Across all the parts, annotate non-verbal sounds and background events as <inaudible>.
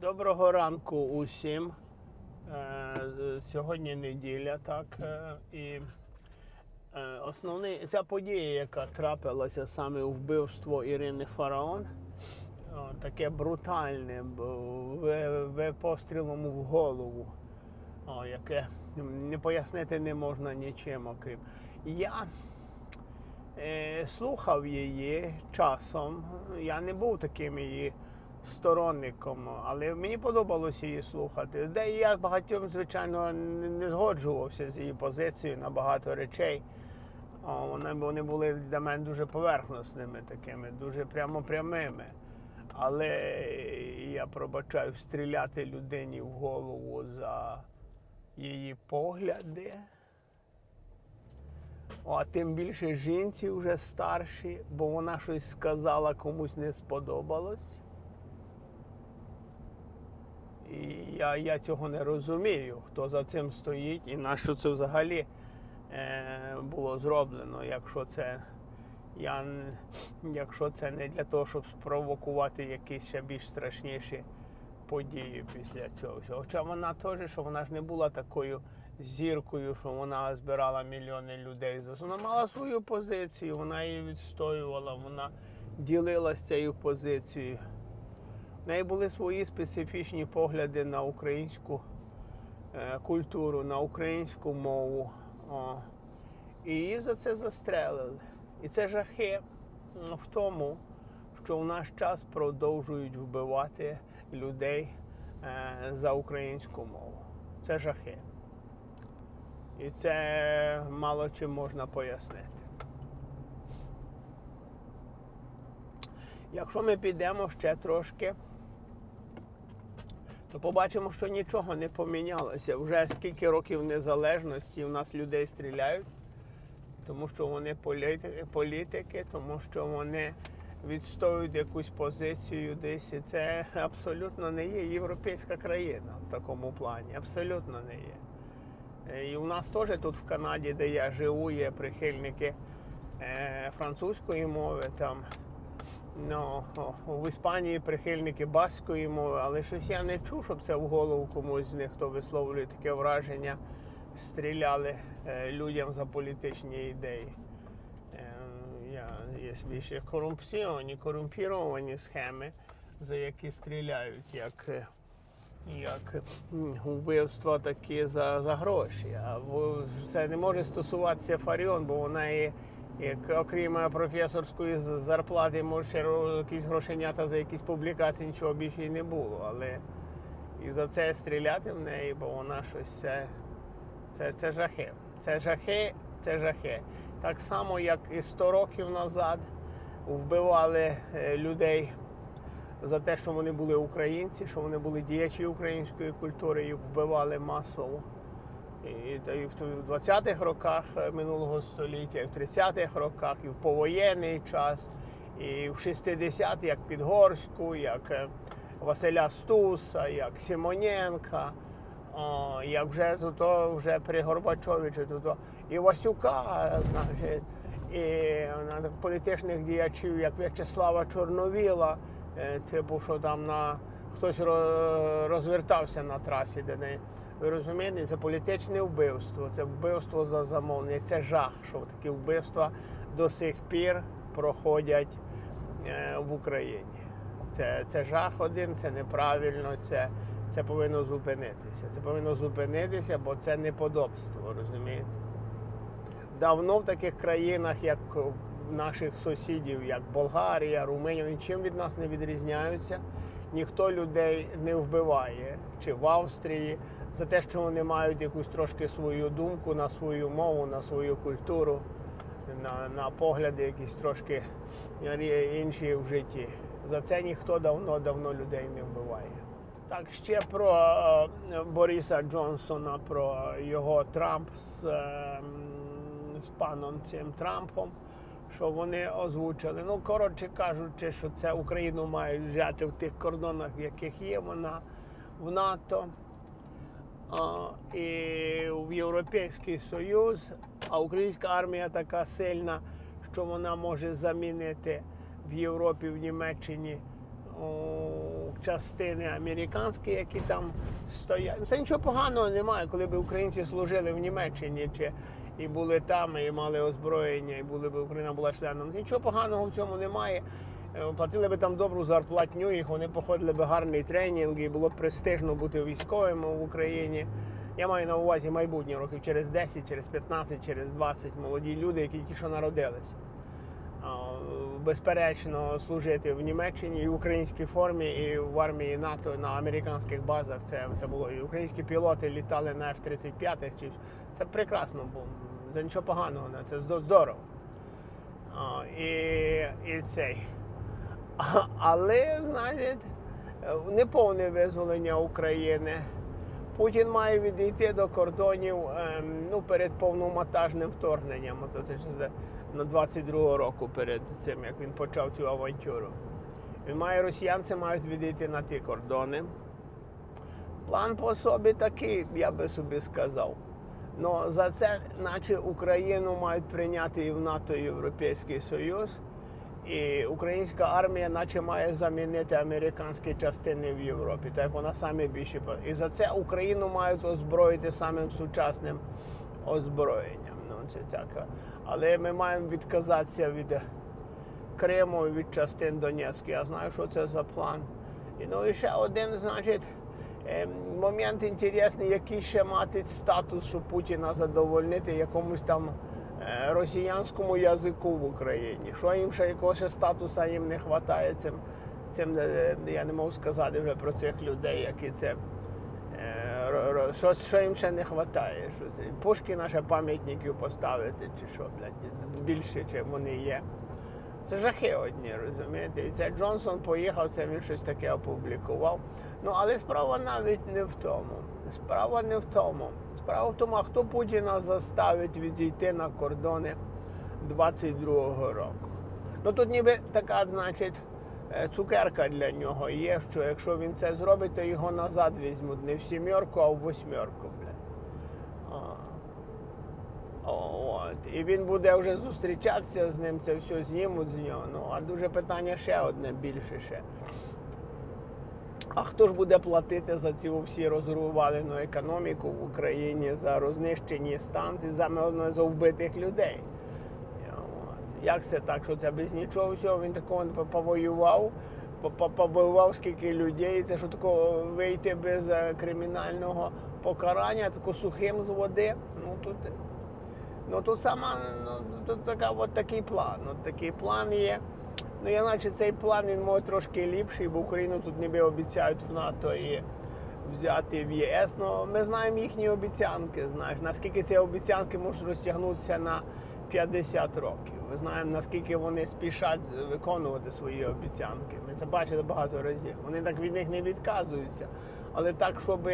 Доброго ранку усім. Е, Сьогодні неділя, так. е, І е, основний, ця подія, яка трапилася саме вбивство Ірини Фараон, таке брутальне, пострілом в голову, яке не пояснити не можна нічим, окрім. Я слухав її часом. Я не був таким її сторонником, але мені подобалося її слухати. Де я багатьом, звичайно, не згоджувався з її позицією на багато речей. Вони, вони були для мене дуже поверхносними такими, дуже прямо прямими. Але я пробачаю стріляти людині в голову за її погляди. О, а тим більше жінці вже старші, бо вона щось сказала, комусь не сподобалось. І я, я цього не розумію, хто за цим стоїть і на що це взагалі е, було зроблено, якщо це, я, якщо це не для того, щоб спровокувати якісь ще більш страшніші події після цього. Хоча вона теж, що вона ж не була такою зіркою, що вона збирала мільйони людей. Вона мала свою позицію, вона її відстоювала, вона ділилася цією позицією. Неї були свої специфічні погляди на українську е, культуру, на українську мову. О. І її за це застрелили. І це жахи в тому, що в наш час продовжують вбивати людей е, за українську мову. Це жахи. І це мало чим можна пояснити. Якщо ми підемо ще трошки, то побачимо, що нічого не помінялося. Вже скільки років незалежності в нас людей стріляють, тому що вони політики, політики тому що вони відстоюють якусь позицію десь. Це абсолютно не є європейська країна в такому плані. Абсолютно не є. І у нас теж тут в Канаді, де я живу, є прихильники е, французької мови. Там, ну, в Іспанії прихильники баскої мови, але щось я не чув, щоб це в голову комусь з них, хто висловлює таке враження, стріляли е, людям за політичні ідеї. Е, я, є більше корумпціоні, корумпіровані схеми, за які стріляють, як. е, як вбивства такі за, за гроші. А це не може стосуватися Фаріон, бо вона є, як окрім професорської зарплати, може якісь грошенята за якісь публікації, нічого більше не було. Але і за це стріляти в неї, бо вона щось це, це, це жахи. Це жахи, це жахи. Так само, як і 100 років назад вбивали е, людей за те, що вони були українці, що вони були діячі української культури, їх вбивали масово. І, в 20-х роках е, минулого століття, і в 30-х роках, і в повоєнний час, і в 60-х, як Підгорську, як е, Василя Стуса, як Симоненка, як вже тут, о, вже при Горбачовичі, тут, о, і Васюка, значить, і політичних діячів, як В'ячеслава Чорновіла, е, типу, що там на хтось розвертався на трасі, де не ви розумієте, це політичне вбивство, це вбивство за замовлення, це жах, що такі вбивства до сих пір проходять е, в Україні. Це, це жах один, це неправильно, це, це повинно зупинитися. Це повинно зупинитися, бо це неподобство, розумієте? давно в таких країнах, як наших сусідів, як Болгарія, Румунія, нічим від нас не відрізняються. Ніхто людей не вбиває, чи в Австрії за те, що вони мають якусь трошки свою думку на свою мову, на свою культуру, на, на погляди якісь трошки інші в житті. За це ніхто давно-давно людей не вбиває. Так, ще про е, Бориса Джонсона, про його Трамп з, е, з паном цим Трампом, що вони озвучили. Ну, коротше кажучи, що це Україну мають взяти в тих кордонах, в яких є вона в НАТО. А, і в Європейський Союз, а українська армія така сильна, що вона може замінити в Європі, в Німеччині частини американські, які там стоять. Це нічого поганого немає, коли б українці служили в Німеччині чи і були там, і мали озброєння, і були б Україна була членом. Нічого поганого в цьому немає. Е, Платили би там добру зарплатню, їх вони походили би гарний тренінг, і було б престижно бути військовим в Україні. Я маю на увазі майбутні років через 10, через 15, через 20 молоді люди, які тільки що народились. Безперечно, служити в Німеччині і в українській формі, і в армії НАТО на американських базах. Це, це було. І українські пілоти літали на F-35. Чи це прекрасно було. Це нічого поганого, не, це здорово. А, і, і цей. Але, значить, неповне визволення України. Путін має відійти до кордонів ем, ну, перед повноматажним вторгненням. На 22-го року перед цим, як він почав цю авантюру. Він має росіянці мають відійти на ті кордони. План по собі такий, я би собі сказав. Но за це, наче Україну мають прийняти і в НАТО, і Європейський Союз. І українська армія, наче має замінити американські частини в Європі, так як вона саме більше. І за це Україну мають озброїти самим сучасним озброєнням. Ну, це. Але ми маємо відказатися від Криму і від частин Донецька. Я знаю, що це за план. І, ну і ще один, значить, ем, момент інтересний, який ще мати статус, щоб Путіна задовольнити якомусь там е, росіянському язику в Україні. Що їм ще якого ще статуса їм не вистачає, цим, цим е, я не можу сказати вже про цих людей, які це. Що, що їм ще не вистачає? Що це? Пушкіна ще пам'ятників поставити, чи що, блядь, більше, чим вони є. Це жахи одні, розумієте? І це Джонсон поїхав, це він щось таке опублікував. Ну, але справа навіть не в тому. Справа не в тому. Справа в тому, а хто Путіна заставить відійти на кордони 22-го року. Ну тут ніби така, значить, цукерка для нього є, що якщо він це зробить, то його назад візьмуть не в сімерку, а в восьмерку, От. І він буде вже зустрічатися з ним, це все знімуть з нього. Ну, а дуже питання ще одне більше ще. А хто ж буде платити за цю всі розрувалену економіку в Україні, за рознищені станції, за, за вбитих людей? Як це так, що це без нічого всього? Він такого повоював, по- по- побивав скільки людей. Це що такого вийти без е, кримінального покарання, тако сухим з води. Ну тут Ну тут сама ну, тут така, от такий план. От такий план є. Ну я наче цей план він може трошки ліпший, бо Україну тут ніби обіцяють в НАТО і взяти в ЄС. Ну ми знаємо їхні обіцянки. Знаєш, наскільки ці обіцянки можуть розтягнутися на 50 років. Ми знаємо, наскільки вони спішать виконувати свої обіцянки. Ми це бачили багато разів. Вони так від них не відказуються. Але так, щоб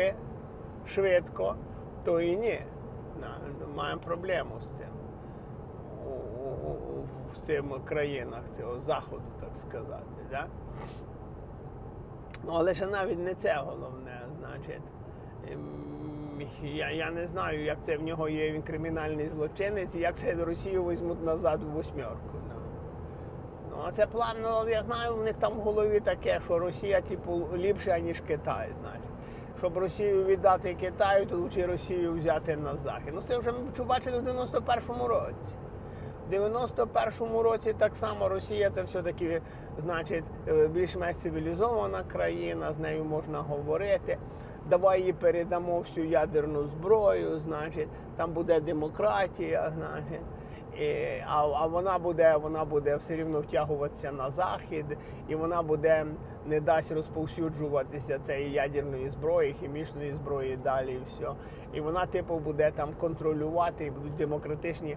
швидко, то і ні. Маємо проблему з цим в цих країнах цього заходу, так сказати. Да? Ну, але ще навіть не це головне, значить. Я, я не знаю, як це в нього є він кримінальний злочинець, і як це Росію візьмуть назад у восьмерку. Ну. Ну, а це план, ну, я знаю, у них там в голові таке, що Росія, типу, ліпша, ніж Китай, значить. Щоб Росію віддати Китаю, то лучше Росію взяти на захід. Ну це вже ми бачили в 91-му році. В 91-му році так само Росія це все-таки, значить, е, більш-менш цивілізована країна, з нею можна говорити. Давай їй передамо всю ядерну зброю, значить, там буде демократія, значить. І, а, а вона буде, вона буде все рівно втягуватися на захід, і вона буде не дасть розповсюджуватися цієї ядерної зброї, хімічної зброї далі і все. І вона, типу, буде там контролювати, і будуть демократичні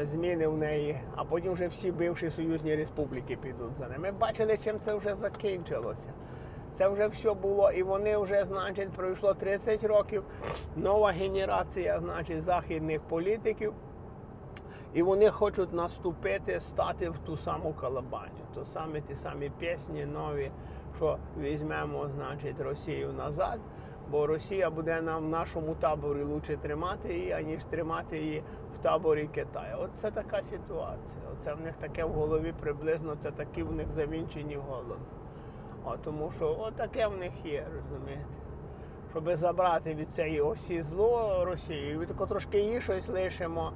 е, зміни в неї, а потім вже всі бивші союзні республіки підуть за ними. Ми бачили, чим це вже закінчилося. Це вже все було, і вони вже, значить, пройшло 30 років. Нова генерація, значить, західних політиків. І вони хочуть наступити, стати в ту саму калабаню. То саме ті самі пісні нові, що візьмемо, значить, Росію назад, бо Росія буде нам в нашому таборі лучше тримати її, аніж тримати її в таборі Китаю. От це така ситуація. Оце в них таке в голові приблизно, це такі в них завінчені голови. О, тому що отаке в них є, розумієте. Щоб забрати від цієї осі зло Росії, від такого трошки її щось лишимо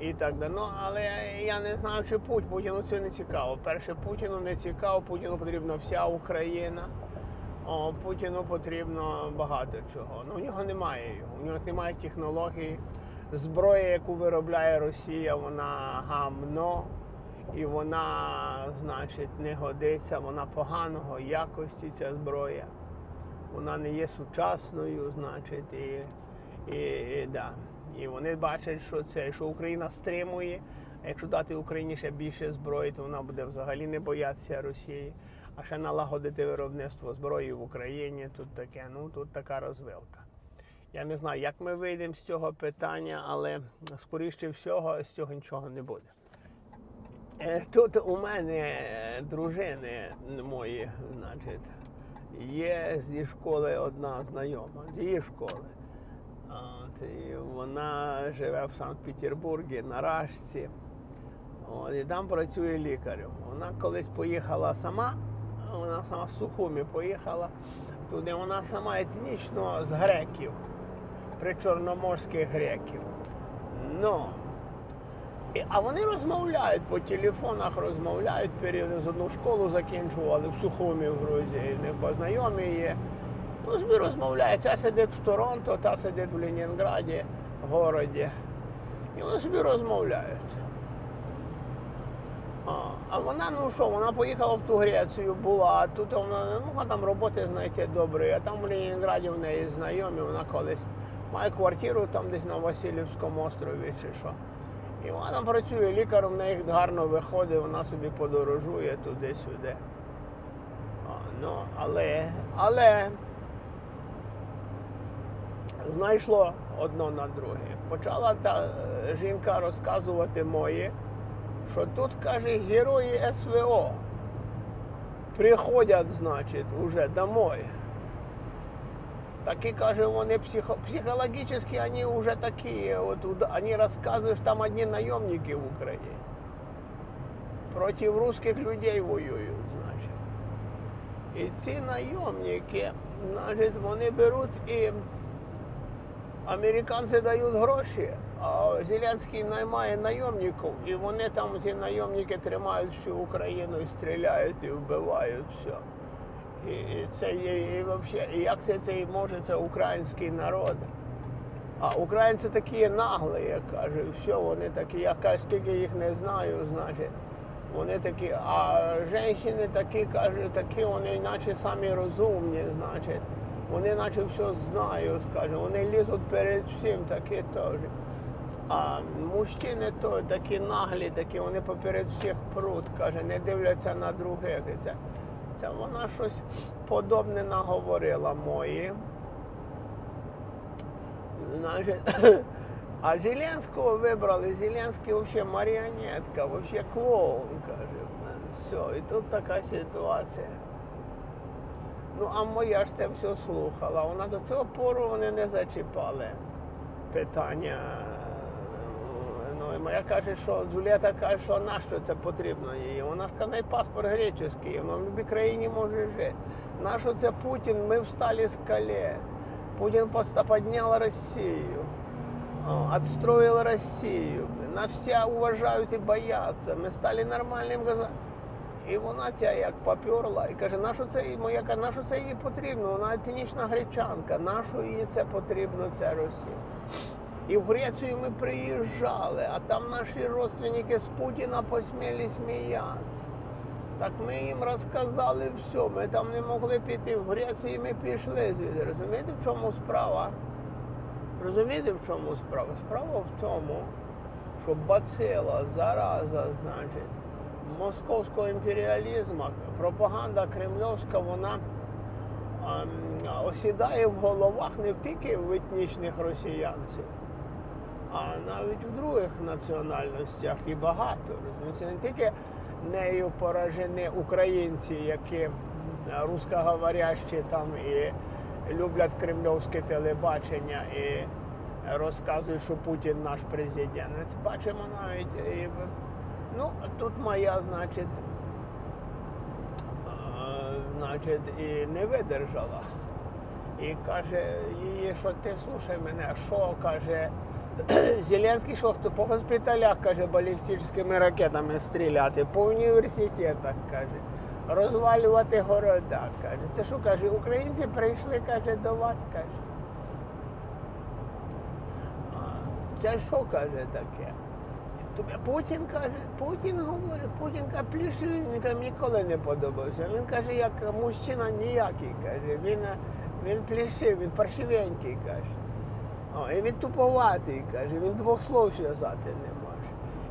і так далі. Ну, але я не знаю, чи Путін, Путіну це не цікаво. Перше, Путіну не цікаво, Путіну потрібна вся Україна. О, Путіну потрібно багато чого. Ну, у нього немає його. У нього немає технологій. Зброя, яку виробляє Росія, вона гамно. І вона, значить, не годиться, вона поганого якості ця зброя. Вона не є сучасною, значить, і, і, і, да. і вони бачать, що це, що Україна стримує. А якщо дати Україні ще більше зброї, то вона буде взагалі не боятися Росії. А ще налагодити виробництво зброї в Україні. Тут таке, ну тут така розвилка. Я не знаю, як ми вийдемо з цього питання, але скоріше всього з цього нічого не буде. Е, Тут у мене е, дружини мої, значить, є зі школи одна знайома, з її школи. От, і вона живе в Санкт-Петербурзі на Рашці. От, і там працює лікарем. Вона колись поїхала сама, вона сама з Сухумі поїхала туди. Вона сама етнічно з греків, причорноморських греків. Ну, і- А вони розмовляють по телефонах, розмовляють, періоди з одну школу закінчували в Сухумі в Грузії, не познайомі є. Ну, розмовляють. Ця сидить в Торонто, та сидить в Ленінграді, городі. І вони собі розмовляють. А, а вона, ну що, вона поїхала в ту Грецію, була, а тут вона не могла там роботи знайти доброї, а там в Ленінграді в неї знайомі, вона колись має квартиру там десь на Васильівському острові чи що. І вона працює лікарем, в неї гарно виходить, вона собі подорожує туди-сюди. Ну, але, але знайшло одно на друге. Почала та е, жінка розказувати мої, що тут, каже, герої СВО приходять, значить, уже домой. Такі, каже, вони психо, психологически они уже такі. От, уда- они рассказывают, що там одні найомники в Україні. Проти русских людей воюють, значить. І ці найомники, значить, вони беруть і американці дають гроші, а Зеленський наймає найомників, і вони там, ці найомники, тримають всю Україну і стріляють, і вбивають все. І, і це є, і, вообще, і як це, це може це український народ? А українці такі наглі, я кажу, все, вони такі, я кажу, скільки їх не знаю, значить. Вони такі, а жінки такі, кажуть, такі, вони наче самі розумні, значить. Вони наче все знають, каже, вони лізуть перед всім, такі теж. А мужчини то такі наглі, такі, вони поперед всіх прут, каже, не дивляться на других. Це, це вона щось подобне наговорила мої. <clears throat> А Зеленського вибрали. Зеленський взагалі маріонетка, взагалі клоун, каже. Все, і тут така ситуація. Ну, а моя ж це все слухала. Вона до цього пору вони не зачіпали питання. Ну, і моя каже, що Джулієта каже, що на що це потрібно їй. Вона ж каже, паспорт греческий, вона в будь-якій країні може жити. На що це Путін? Ми встали з коле. Путін підняв Росію, отстроил Росію. Нас вся уважають і бояться. Ми стали нормальним. І вона ця як поперла і каже, на що це моя каже, на це їй потрібно? Вона етнічна гречанка, на що їй це потрібно, ця Росія? І в Грецію ми приїжджали, а там наші родственники з Путіна посміли сміятися. Так ми їм розказали все. Ми там не могли піти в Грецію, ми пішли звідти. Розумієте, в чому справа? Розумієте, в чому справа? Справа в тому, що бацила, зараза, значить, московського імперіалізму, пропаганда кремльовська, вона ем, осідає в головах не тільки в етнічних росіянців, а навіть в других національностях і багато. Це не тільки нею поражені українці, які м, русскоговорящі там і люблять кремльовське телебачення і розказують, що Путін наш президент. Бачимо навіть. І, ну, тут моя, значить, значить, і не видержала. І каже, їй, що ти слухай мене, що каже, <coughs> Зеленський, що хто по госпіталях, каже, балістичними ракетами стріляти, по університетах, каже, розвалювати города. каже. Це що каже, українці прийшли, каже, до вас, каже. Це що каже таке? Путін каже, Путін говорить, Путін каже, ніколи не подобався. Він каже, як мужчина ніякий, каже. Він, він плішив, він паршивенький, каже. О, і він туповатий, каже, він двох слов зв'язати не може.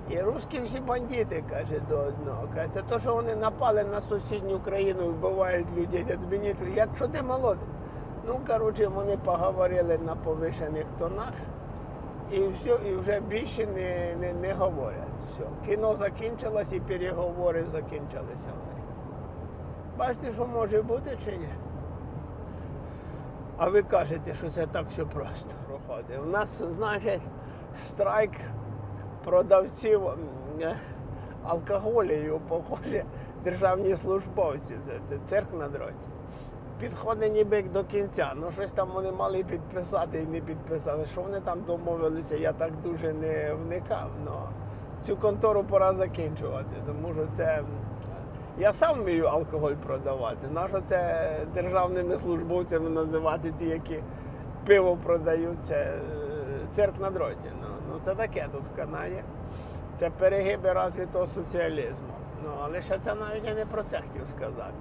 І русські всі бандити, каже, до одного. Каже, це то, що вони напали на сусідню країну, вбивають людей, я тобі нічого. Якщо ти молодий. Ну, коротше, вони поговорили на повишених тонах. І все, і вже більше не, не, не говорять. Все. Кіно закінчилось і переговори закінчилися. Бачите, що може бути чи ні? А ви кажете, що це так все просто проходить. У нас, значить, страйк продавців е, алкоголю, похоже, державні службовці. Це, це цирк на дроті. Підходить ніби до кінця. Ну щось там вони мали підписати і не підписали. Що вони там домовилися, я так дуже не вникав. Но цю контору пора закінчувати, тому що це. Я сам вмію алкоголь продавати. Нащо це державними службовцями називати ті, які пиво продають, це е, цирк на дроті. Ну, ну це таке тут в Канаді. Це перегиби розвитого соціалізму. Ну, але ще це навіть я не про це хотів сказати.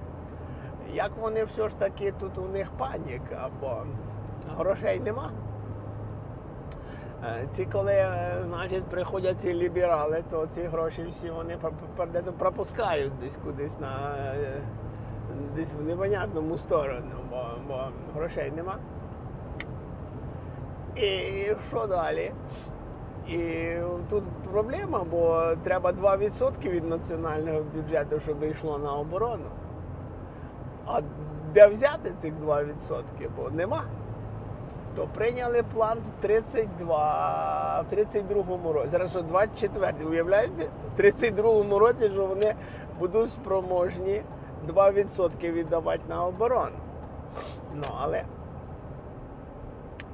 Як вони все ж таки тут у них паніка, бо грошей нема. Е, Ці коли е, значить, приходять ці ліберали, то ці гроші всі вони пропускають десь кудись на е, десь в непонятному сторону, бо, бо грошей нема. І що далі? І тут проблема, бо треба 2% від національного бюджету, щоб йшло на оборону. А де взяти цих 2%? Бо нема. То прийняли план в 32, в 32-му році. Зараз що 24-й, уявляєте? В 32-му році, що вони будуть спроможні 2% віддавати на оборону. Ну, але,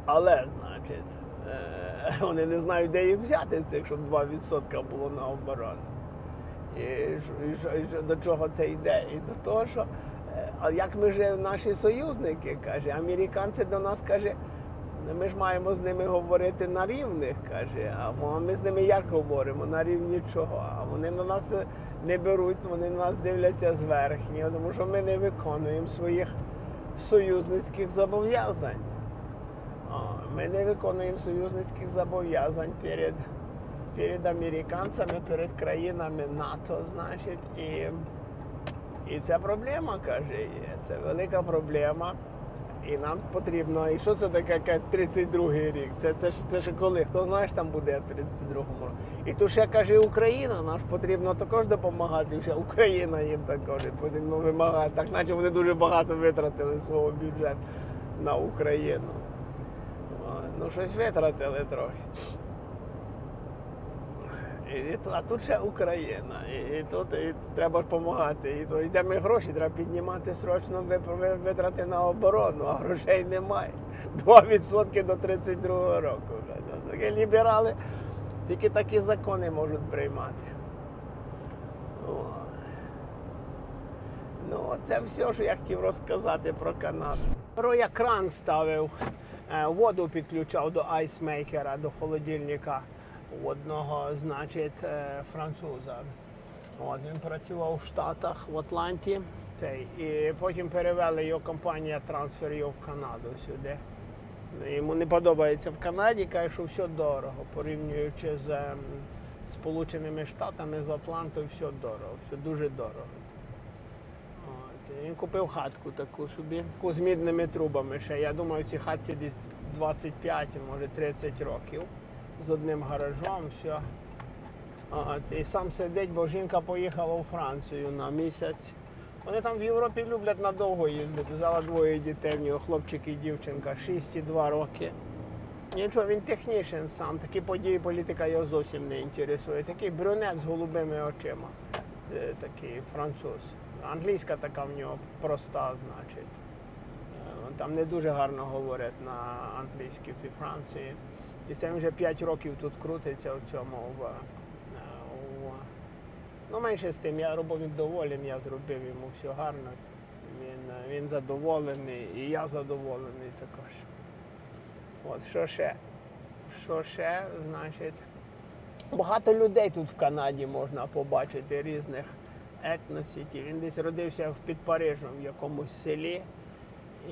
але, значить, е, вони не знають, де їх взяти, цих, щоб 2% було на оборону. І, що- і, і до чого це йде? І до того, що е, а як ми ж наші союзники, каже, американці до нас каже, ми ж маємо з ними говорити на рівних, каже. А ми з ними як говоримо? На рівні чого? А вони на нас не беруть, вони на нас дивляться зверхні, тому що ми не виконуємо своїх союзницьких зобов'язань. Ми не виконуємо союзницьких зобов'язань перед, перед американцями, перед країнами НАТО, значить, і, і це проблема, каже. Це велика проблема. І нам потрібно. І що це таке 32-й рік? Це, це, ж- це ще коли? Хто знає, там буде в 32-му році? І тут ще каже Україна, нам ж потрібно також допомагати. Ще Україна їм також потрібно вимагати. Так наче вони дуже багато витратили свого бюджету на Україну. Ну, щось витратили трохи. І, а тут ще Україна. І, тут і треба допомагати. І то йдемо гроші, треба піднімати срочно ви- ви- витрати на оборону, а грошей немає. 2% до 32 року. Ну, Такі ліберали тільки такі закони можуть приймати. Ну, це все, що я хотів розказати про Канаду. Я кран ставив, е, воду підключав до айсмейкера, до холодильника у одного, значить, е, француза. От, він працював в Штатах, в Атланті. І потім перевели його компанія трансфер його в Канаду сюди. Йому не подобається в Канаді, каже, що все дорого, порівнюючи з ем, Сполученими Штатами, з Атлантою, все дорого, все дуже дорого. От, він купив хатку таку собі, з мідними трубами ще. Я думаю, цій хатці десь 25, може 30 років. З одним гаражом, все. От, і сам сидить, бо жінка поїхала у Францію на місяць. Вони там в Європі люблять надовго їздити. Взяла двоє дітей, в нього хлопчик і дівчинка, 6 і 2 роки. Нічого, він технічен сам, такі події політика його зовсім не інтересує. Такий брюнет з голубими очима, Е, такий француз. Англійська така в нього проста, значить. Е, Там не дуже гарно говорять на англійській в Франції. І це вже 5 років тут крутиться в цьому. В, е, у, ну, менше з тим, я робив доволен, я зробив йому все гарно. Він, е, він задоволений, і я задоволений також. От, що ще? Що ще, значить, багато людей тут в Канаді можна побачити різних етносів. Він десь родився в під Парижем в якомусь селі.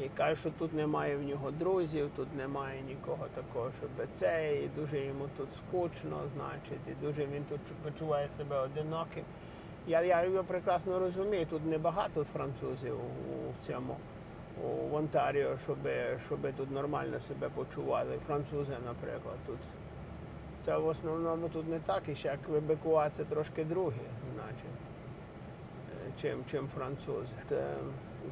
І каже, що тут немає в нього друзів, тут немає нікого такого, щоб це, і дуже йому тут скучно, значить, і дуже він тут почуває себе одиноким. Я, я його прекрасно розумію, тут небагато французів у цьому у Онтаріо, щоб, щоб тут нормально себе почували. Французи, наприклад, тут. Це в основному тут не так, і ще як це трошки друге, значить, чим, чим французи.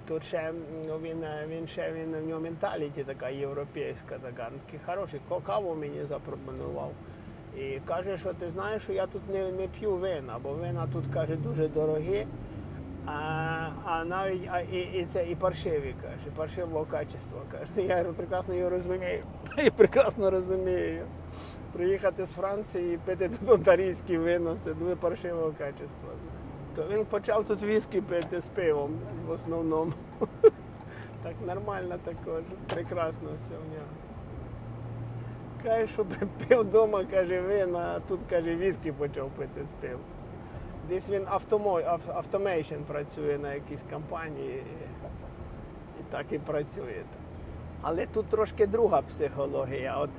Тут ще ну, він, він ще він в нього менталіті така європейська, така такий хороший. Каву мені запропонував. І каже, що ти знаєш, що я тут не, не п'ю вина, бо вина тут каже дуже дорогі. А, а навіть а, і, і це і паршиві каже, паршивого качества. Каже. Я прекрасно його розумію. <laughs> І прекрасно розумію. Приїхати з Франції і пити тут <laughs> онтарійське вино, це дуже паршивого качества. То він почав тут віскі пити з пивом в основному. <laughs> Так нормально також, прекрасно все в нього. Каже, що пив вдома, каже, вина, а тут каже, віскі почав пити з пивом. Десь він автомейшн працює на якійсь компанії і, так і працює. Але тут трошки друга психологія. От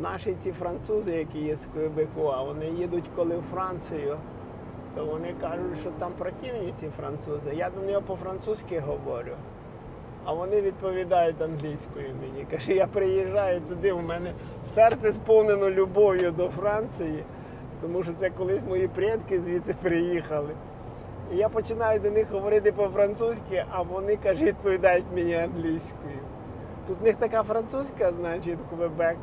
наші ці французи, які є з Квебекуа, вони їдуть коли в Францію, то вони кажуть, що там противні ці французи. Я до нього по-французьки говорю. А вони відповідають англійською мені. Каже, я приїжджаю туди, у мене серце сповнено любов'ю до Франції, тому що це колись мої предки звідси приїхали. І я починаю до них говорити по-французьки, а вони каже, відповідають мені англійською. Тут в них така французька, значить, Квебек,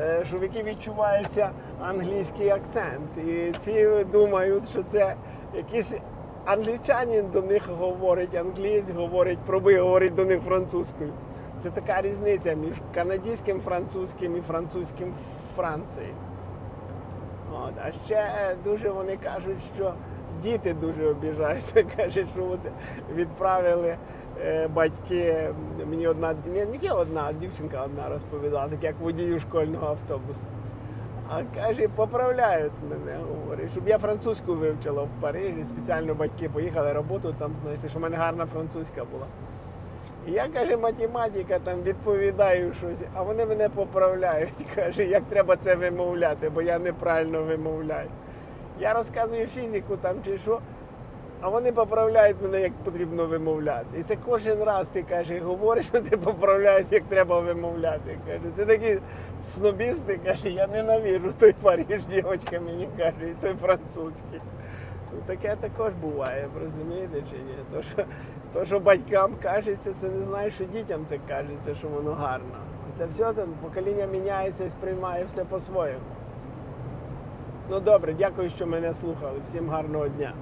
е, що в відчувається англійський акцент. І ці думають, що це якийсь англічанин до них говорить, англієць говорить, пробує говорити до них французькою. Це така різниця між канадським французьким і французьким Франції. От. А ще дуже вони кажуть, що діти дуже обіжаються. <laughs> Кажуть, що от відправили е, батьки. Мені одна не, одна, дівчинка одна розповідала, так як водію школьного автобуса. А каже, поправляють мене, говорить, щоб я французьку вивчила в Парижі. Спеціально батьки поїхали роботу там, знайшли, що в мене гарна французька була. І я каже, математика там відповідаю щось, а вони мене поправляють. <laughs> Каже, як треба це вимовляти, бо я неправильно вимовляю. Я розказую фізику там чи що, а вони поправляють мене, як потрібно вимовляти. І це кожен раз ти каже, говориш, а ти поправляють, як треба вимовляти. Каже, це такі снобісти, каже, я ненавижу той Париж, дівчинка мені каже, і той французький. Ну, таке також буває, розумієте чи ні? То що, то, що батькам кажеться, це не знає, що дітям це кажеться, що воно гарно. Це все там покоління міняється і сприймає все по-своєму. Ну добре, дякую, що мене слухали. Всім гарного дня.